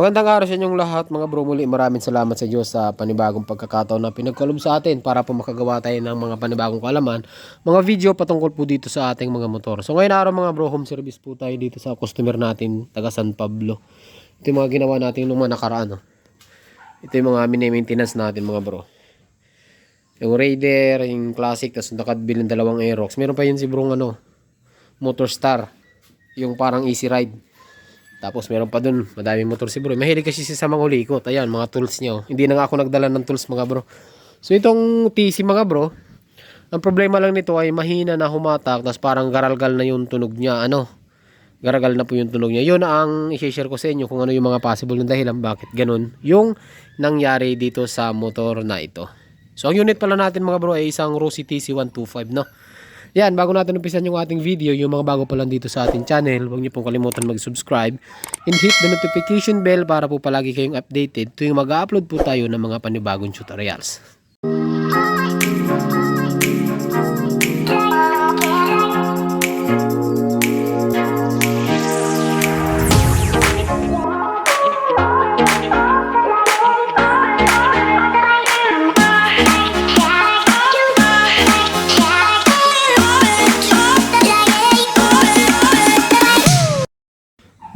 Magandang araw sa inyong lahat mga bro. Muli maraming salamat sa Diyos sa panibagong pagkakataon na pinagkaloob sa atin para po makagawa tayo ng mga panibagong kaalaman. Mga video patungkol po dito sa ating mga motor. So ngayon araw mga bro, home service po tayo dito sa customer natin taga San Pablo. Ito yung mga ginawa natin nung mga nakaraan. oh. Ito yung mga mini-maintenance natin mga bro. Yung Raider, yung Classic, tapos nakabili ng dalawang Aerox. Meron pa yun si bro ano, Motor Star. Yung parang easy ride. Tapos meron pa dun, madaming motor si bro. Mahilig kasi siya sa mga ulikot. Ayan, mga tools niya. oh. Hindi na nga ako nagdala ng tools mga bro. So itong TC mga bro, ang problema lang nito ay mahina na humatak, tapos parang garalgal na yung tunog niya. Ano? Garagal na po yung tunog niya. Yun ang i-share ko sa inyo kung ano yung mga possible na dahilan bakit ganun yung nangyari dito sa motor na ito. So ang unit pala natin mga bro ay isang Rossi TC125 no. Yan, bago natin umpisan yung ating video, yung mga bago pa lang dito sa ating channel, huwag niyo pong kalimutan mag-subscribe and hit the notification bell para po palagi kayong updated tuwing mag-upload po tayo ng mga panibagong tutorials.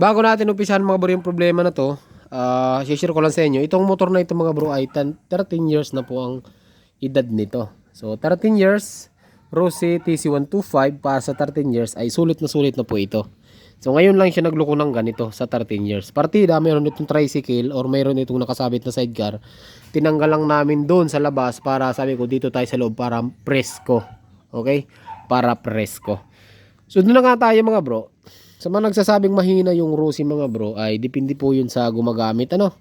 Bago natin umpisahan mga bro yung problema na to, ah share ko lang sa inyo. Itong motor na ito mga bro ay 10 13 years na po ang edad nito. So 13 years, Rossi TC125 para sa 13 years ay sulit na sulit na po ito. So ngayon lang siya nagluko ng ganito sa 13 years. Partida, mayroon itong tricycle or mayroon itong nakasabit na sidecar. Tinanggal lang namin doon sa labas para sabi ko dito tayo sa loob para presko. Okay? Para presko. So doon na nga tayo mga bro. Sa mga nagsasabing mahina yung Rossi mga bro ay depende po yun sa gumagamit ano.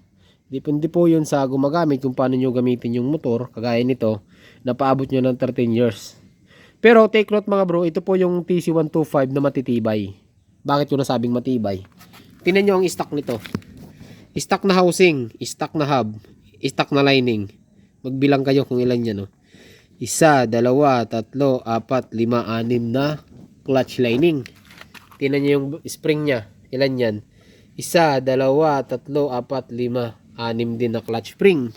Depende po yun sa gumagamit kung paano nyo gamitin yung motor kagaya nito na paabot nyo ng 13 years. Pero take note mga bro, ito po yung TC125 na matitibay. Bakit ko nasabing matibay? Tingnan nyo ang stock nito. Stock na housing, stock na hub, stock na lining. Magbilang kayo kung ilan yan. No? Isa, dalawa, tatlo, apat, lima, anim na clutch lining. Tingnan nyo yung spring niya. Ilan yan? Isa, dalawa, tatlo, apat, lima, anim din na clutch spring.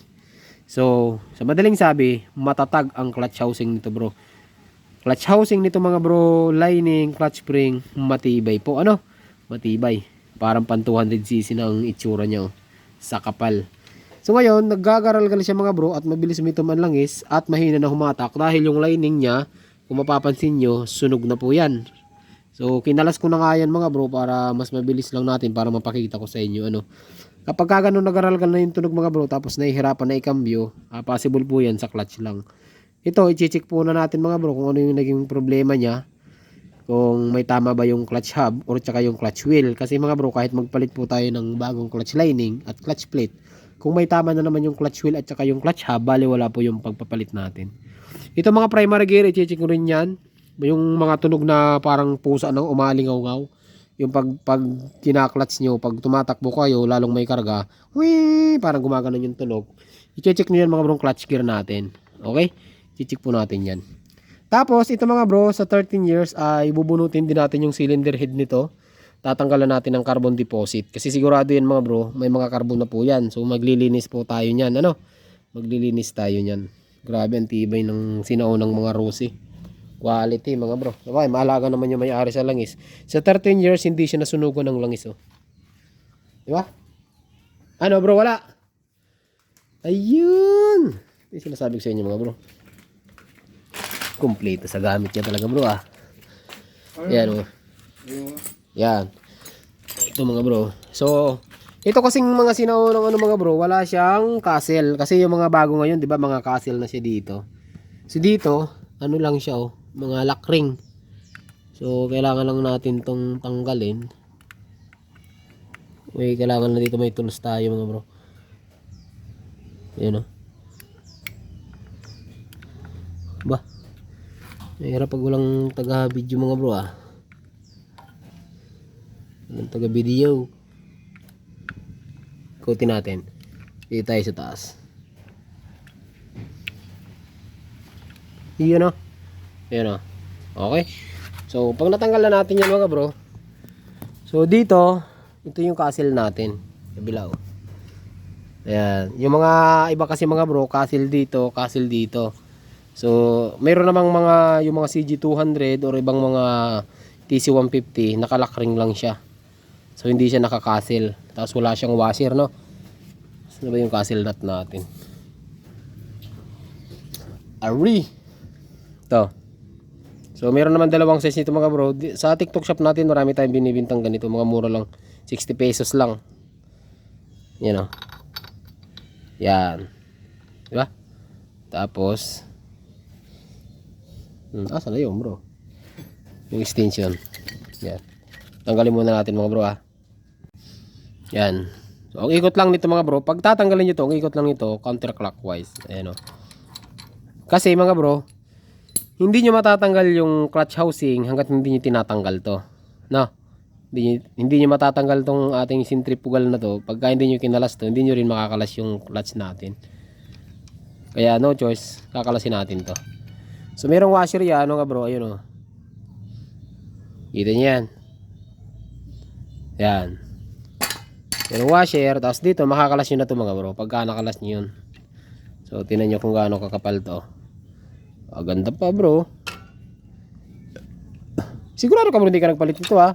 So, sa madaling sabi, matatag ang clutch housing nito bro. Clutch housing nito mga bro, lining, clutch spring, matibay po. Ano? Matibay. Parang pan 200cc na itsura niya oh, sa kapal. So ngayon, naggagaral-gal siya mga bro at mabilis umitom ang langis at mahina na humatak dahil yung lining niya, kung mapapansin nyo, sunog na po yan. So, kinalas ko na nga yan mga bro para mas mabilis lang natin para mapakita ko sa inyo ano. Kapag ka ganun nag-aral-gal na yung tunog mga bro tapos nahihirapan na ikambyo, ah, possible po yan sa clutch lang. Ito, i-check po na natin mga bro kung ano yung naging problema niya. Kung may tama ba yung clutch hub or tsaka yung clutch wheel. Kasi mga bro, kahit magpalit po tayo ng bagong clutch lining at clutch plate, kung may tama na naman yung clutch wheel at tsaka yung clutch hub, bali wala po yung pagpapalit natin. Ito mga primary gear, i-check ko rin yan. Yung mga tunog na parang pusa nang umalingaw-ngaw. Yung pag, pag kinaklats nyo, pag tumatakbo kayo, lalong may karga, wii, parang gumaganon yung tunog. I-check nyo yan mga bro, clutch gear natin. Okay? I-check po natin yan. Tapos, ito mga bro, sa 13 years ay bubunutin din natin yung cylinder head nito. Tatanggalan natin ng carbon deposit. Kasi sigurado yan mga bro, may mga carbon na po yan. So, maglilinis po tayo niyan. Ano? Maglilinis tayo niyan. Grabe, ang tibay ng sinaunang mga Rossi. Quality mga bro. Okay, maalaga naman yung may-ari sa langis. Sa 13 years, hindi siya nasunugan ng langis. Oh. Di ba? Ano bro, wala. Ayun. Yung sinasabi ko sa inyo mga bro. Kompleto sa gamit niya talaga bro ah. Yan oh. Yan. Ito mga bro. So, ito kasing mga sinaunang ano mga bro, wala siyang castle. Kasi yung mga bago ngayon, di ba, mga castle na siya dito. So dito, ano lang siya oh, mga lock ring. So, kailangan lang natin tong tanggalin. May kailangan na dito may tools tayo mga bro. Ayan oh. Ba? Mahirap pag walang taga-video mga bro ah. Walang taga-video. Ikutin natin. Dito tayo sa taas. Yun o. Yun o. Okay. So, pag natanggal na natin yan mga bro. So, dito, ito yung castle natin. Kabila o. Ayan. Yung mga iba kasi mga bro, castle dito, castle dito. So, mayroon namang mga yung mga CG200 or ibang mga TC150, nakalakring lang siya. So, hindi siya nakakasil. Tapos wala siyang washer, no? Ano ba yung castle nut natin? Ari. Ito. So, meron naman dalawang size nito mga bro. Sa TikTok shop natin, marami tayong binibintang ganito. Mga mura lang. 60 pesos lang. Yan o. Yan. Diba? Tapos, hmm, asa na yun bro? Yung extension. Yan. Tanggalin muna natin mga bro ah. Yan. So, ang ikot lang nito mga bro. Pag tatanggalin nyo to, ang ikot lang nito, counterclockwise. Ayan o. Kasi mga bro, hindi nyo matatanggal yung clutch housing hanggat hindi nyo tinatanggal to. No? Hindi, hindi nyo matatanggal tong ating centrifugal na to. Pagka hindi nyo kinalas to, hindi nyo rin makakalas yung clutch natin. Kaya no choice, kakalasin natin to. So merong washer yan, ano nga bro, ayun o. Kita nyo yan. Yan. Merong washer, tapos dito makakalas nyo na to mga bro. Pagka nakalas nyo yun. So tinan nyo kung gaano kakapal to. Ah, ganda pa bro. Sigurado ka bro hindi ka nagpalit nito ha.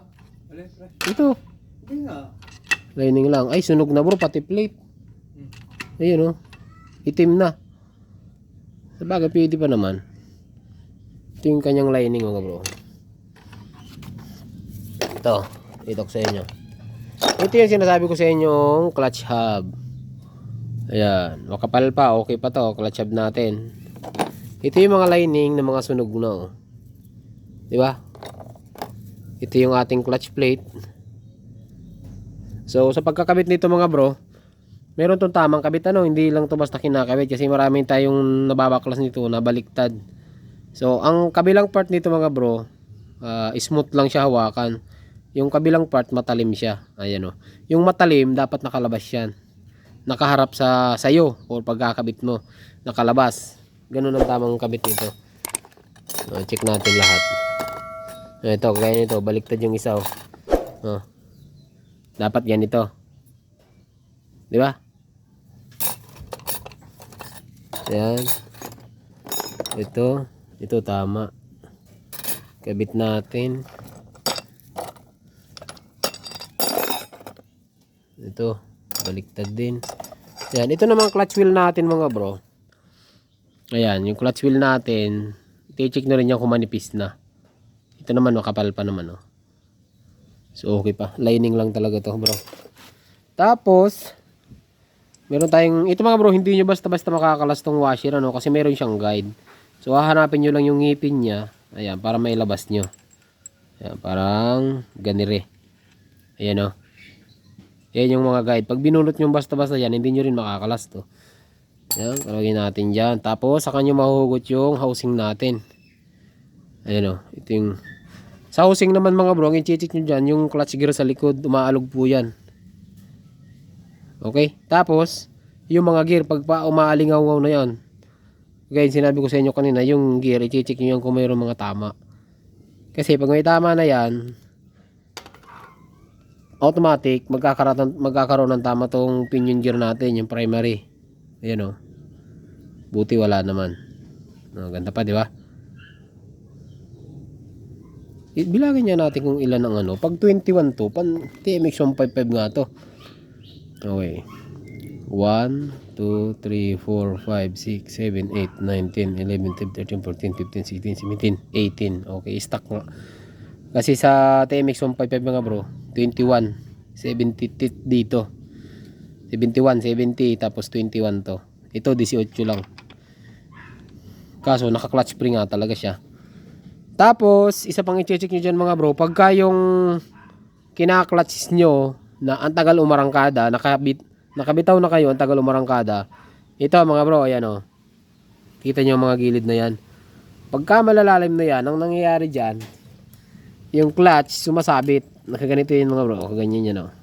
Pre? Ito. Hindi. Lining lang. Ay sunog na bro pati plate. Ayun oh. Itim na. Sa bagay pwede pa naman. Ito yung kanyang lining mga bro. Ito. Ito sa inyo. Ito yung sinasabi ko sa inyong clutch hub. Ayan. Makapal pa. Okay pa to. Clutch hub natin. Ito yung mga lining ng mga sunog na. Oh. Di ba? Ito yung ating clutch plate. So, sa pagkakabit nito mga bro, meron tong tamang kabit ano, hindi lang to basta kinakabit kasi maraming tayong nababaklas nito na baliktad. So, ang kabilang part nito mga bro, ah, smooth lang siya hawakan. Yung kabilang part matalim siya. Ayan oh. Yung matalim dapat nakalabas yan. Nakaharap sa sayo o pagkakabit mo, nakalabas. Ganun ang tamang kabit nito. Oh, check natin lahat. Ito, kaya nito, baliktad yung isa oh. Oh. Dapat ganito. Di ba? Yan. Ito. Ito tama. Kabit natin. Ito. Baliktad din. Yan. Ito naman clutch wheel natin mga bro. Ayan. Yung clutch wheel natin. I-check na rin yan kung na. Ito naman makapal pa naman oh. So okay pa. Lining lang talaga to bro. Tapos, meron tayong, ito mga bro, hindi nyo basta-basta makakalas tong washer ano, kasi meron siyang guide. So hahanapin nyo lang yung ngipin niya. Ayan, para mailabas nyo. Ayan, parang ganire. Ayan o. Ayan yung mga guide. Pag binulot nyo basta-basta yan, hindi nyo rin makakalas to. Ayan, kalagay natin dyan. Tapos, saka nyo mahuhugot yung housing natin. Ayan o. Ito yung sa housing naman mga bro, ang i-check nyo dyan, yung clutch gear sa likod, umaalog po yan. Okay? Tapos, yung mga gear, pag pa umaalingaw na yan, yung sinabi ko sa inyo kanina, yung gear, i-check nyo yan kung mayroong mga tama. Kasi pag may tama na yan, automatic, magkakaroon, magkakaroon ng tama tong pinion gear natin, yung primary. Ayan o. Buti wala naman. No, ganda pa, di ba? Bilangin niya natin kung ilan ang ano. Pag 21 to, pan TMX 155 nga to. Okay. 1, 2, 3, 4, 5, 6, 7, 8, 9, 10, 11, 12, 13, 14, 15, 16, 17, 18. Okay, stock nga. Kasi sa TMX 155 mga bro, 21, 70 ti- dito. 71, 70, tapos 21 to. Ito, 18 lang. Kaso, naka-clutch spring nga talaga siya. Tapos, isa pang i-check nyo dyan mga bro, pagka yung kinaklatch nyo na ang tagal umarangkada, nakabit, nakabitaw na kayo, ang tagal umarangkada, ito mga bro, ayan o. Kita ang mga gilid na yan. Pagka malalalim na yan, ang nangyayari dyan, yung clutch sumasabit. Nakaganito yun mga bro, kaganyan yan o.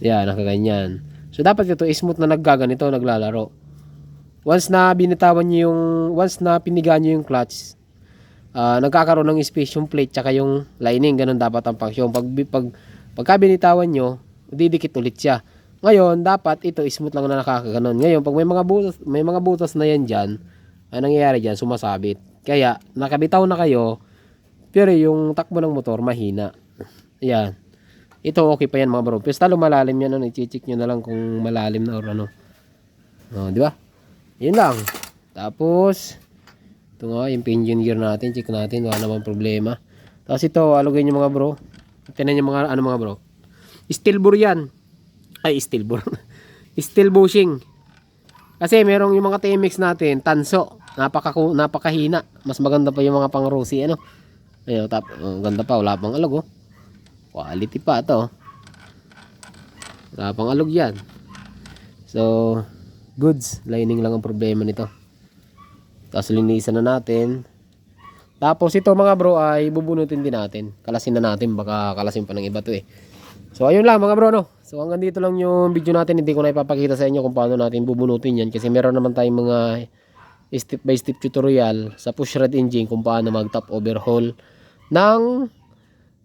Yan, nakaganyan. So, dapat ito, smooth na naggaganito, naglalaro. Once na binitawan nyo yung, once na piniga nyo yung clutch, ah, nagkakaroon ng space yung plate tsaka yung lining ganun dapat ang function pag pag pagka binitawan nyo didikit ulit siya Ngayon, dapat ito smooth lang na nakakaganon. Ngayon, pag may mga butas, may mga butas na yan dyan, ang nangyayari dyan, sumasabit. Kaya, nakabitaw na kayo, pero yung takbo ng motor, mahina. Yan. Ito okay pa yan mga bro. Pero talo malalim yan, ano, i-check nyo na lang kung malalim na or ano. Oh, di ba? Yun lang. Tapos, ito nga, yung pinion gear natin, check natin, wala naman problema. Tapos ito, alugay nyo mga bro. Tinan nyo mga, ano mga bro. Steel bore yan. Ay, steel bore. steel bushing. Kasi merong yung mga TMX natin, tanso. Napaka, napakahina. Mas maganda pa yung mga pang Rossi, ano. Ayun, tap, oh, ganda pa, wala pang alog, oh. Quality pa to. Wala pang alog yan. So, goods. Lining lang ang problema nito. Tapos linisan na natin. Tapos ito mga bro ay bubunutin din natin. Kalasin na natin. Baka kalasin pa ng iba to eh. So ayun lang mga bro no. So hanggang dito lang yung video natin. Hindi ko na ipapakita sa inyo kung paano natin bubunutin yan. Kasi meron naman tayong mga step by step tutorial sa push rod engine kung paano mag top overhaul ng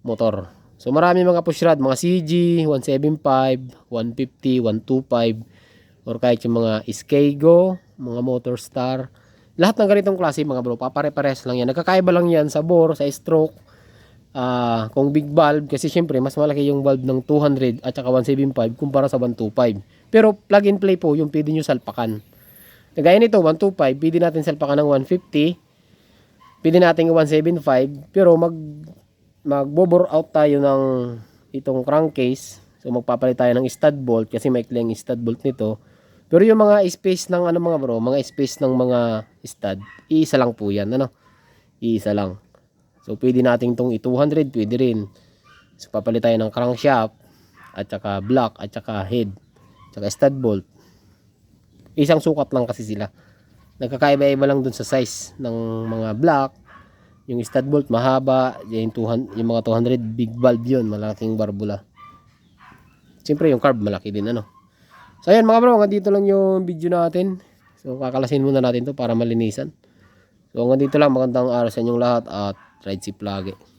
motor. So marami mga push rod, mga CG, 175, 150, 125 or kahit yung mga Skego, mga Motor Star. Lahat ng ganitong klase mga bro, papare-pares lang yan. Nagkakaiba lang yan sa bore, sa stroke, ah kung big valve kasi syempre mas malaki yung valve ng 200 at saka 175 kumpara sa 125. Pero plug and play po yung pwede nyo salpakan. Kagaya nito, 125, pwede natin salpakan ng 150, pwede natin 175, pero mag magbo-bore out tayo ng itong crankcase. So magpapalit tayo ng stud bolt kasi maikli ang stud bolt nito. Pero yung mga space ng ano mga bro, mga space ng mga stud, iisa lang po yan, ano? Iisa lang. So pwede natin tong i200, pwede rin. So papalit tayo ng crankshaft at saka block at saka head, at saka stud bolt. Isang sukat lang kasi sila. Nagkakaiba-iba lang dun sa size ng mga block. Yung stud bolt mahaba, yung, 200, yung mga 200 big valve yun, malaking barbula. Siyempre yung carb malaki din ano. So ayan mga bro, hanggang dito lang yung video natin. So kakalasin muna natin to para malinisan. So hanggang dito lang, magandang araw sa inyong lahat at ride safe lagi.